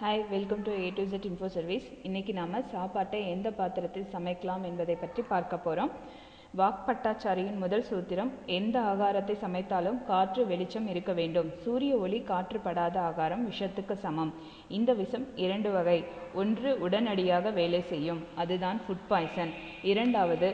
Hi welcome to A to Z info service இன்றைக்கி நாம் சாப்பாட்டை எந்த பாத்திரத்தில் சமைக்கலாம் என்பதை பற்றி பார்க்க போகிறோம் வாக்பட்டாச்சாரியின் முதல் சூத்திரம் எந்த ஆகாரத்தை சமைத்தாலும் காற்று வெளிச்சம் இருக்க வேண்டும். சூரிய ஒளி காற்று படாத ஆகாரம் விஷத்துக்கு சமம். இந்த விஷம் இரண்டு வகை. ஒன்று உடனடியாக வேலை செய்யும். அதுதான் ஃபுட் பாய்சன் இரண்டாவது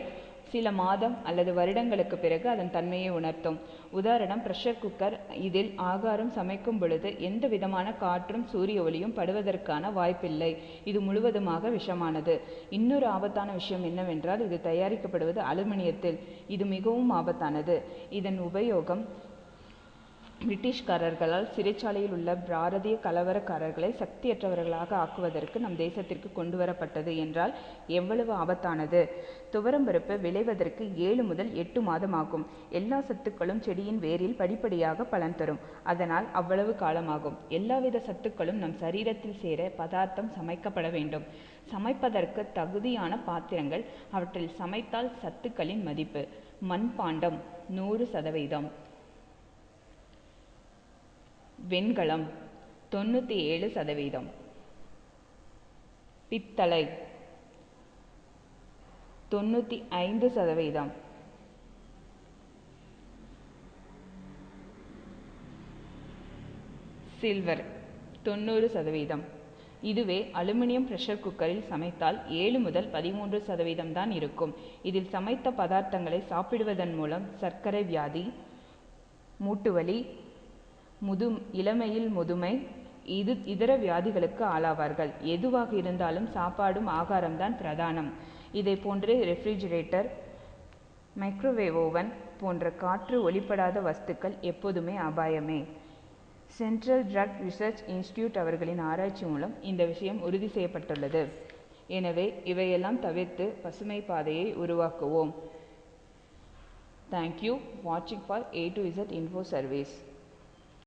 சில மாதம் அல்லது வருடங்களுக்கு பிறகு அதன் தன்மையை உணர்த்தும். உதாரணம் ப்ரெஷர் குக்கர் இதில் ஆகாரம் சமைக்கும் பொழுது எந்த விதமான காற்றும் சூரிய ஒளியும் படுவதற்கான வாய்ப்பில்லை. இது முழுவதுமாக விஷமானது. இன்னொரு ஆபத்தான விஷயம் என்னவென்றால் இது தயாரிக்கப்படுவது அலுமினியத்தில். இது மிகவும் ஆபத்தானது. இதன் உபயோகம் பிரிட்டிஷ்காரர்களால் சிறைச்சாலையில் உள்ள பாரதிய கலவரக்காரர்களை சக்தியற்றவர்களாக ஆக்குவதற்கு நம் தேசத்திற்கு கொண்டு வரப்பட்டது என்றால் எவ்வளவு ஆபத்தானது? துவரம்பருப்பு விளைவதற்கு ஏழு முதல் எட்டு மாதம் ஆகும் எல்லா சத்துக்களும் செடியின் வேரில் படிப்படியாக பலன் தரும். அதனால் அவ்வளவு காலமாகும். எல்லாவித சத்துக்களும் நம் சரீரத்தில் சேர பதார்த்தம் சமைக்கப்பட வேண்டும். சமைப்பதற்கு தகுதியான பாத்திரங்கள் அவற்றில் சமைத்தால் சத்துக்களின் மதிப்பு மண்பாண்டம் நூறு சதவீதம். வெண்கலம் தொண்ணூற்றி ஏழு சதவீதம். பித்தளை தொண்ணூற்றி ஐந்து சதவீதம். சில்வர் தொண்ணூறு சதவீதம். இதுவே அலுமினியம் ப்ரெஷர் குக்கரில் சமைத்தால் ஏழு முதல் பதிமூன்று சதவீதம் தான் இருக்கும். இதில் சமைத்த பதார்த்தங்களை சாப்பிடுவதன் மூலம் சர்க்கரை வியாதி மூட்டுவலி முது இளமையில் முதுமை இது இதர வியாதிகளுக்கு ஆளாவார்கள். எதுவாக இருந்தாலும் சாப்பாடும் ஆகாரம்தான் பிரதானம். இதை போன்றே ரெஃப்ரிஜிரேட்டர் மைக்ரோவேவ் ஓவன் போன்ற காற்று ஒளிப்படாத வஸ்துக்கள் எப்போதுமே அபாயமே. சென்ட்ரல் ட்ரக் ரிசர்ச் இன்ஸ்டியூட் அவர்களின் ஆராய்ச்சி மூலம் இந்த விஷயம் உறுதி செய்யப்பட்டுள்ளது. எனவே இவையெல்லாம் தவிர்த்து பசுமை பாதையை உருவாக்குவோம். தேங்க்யூ வாட்சிங் for A to Z info service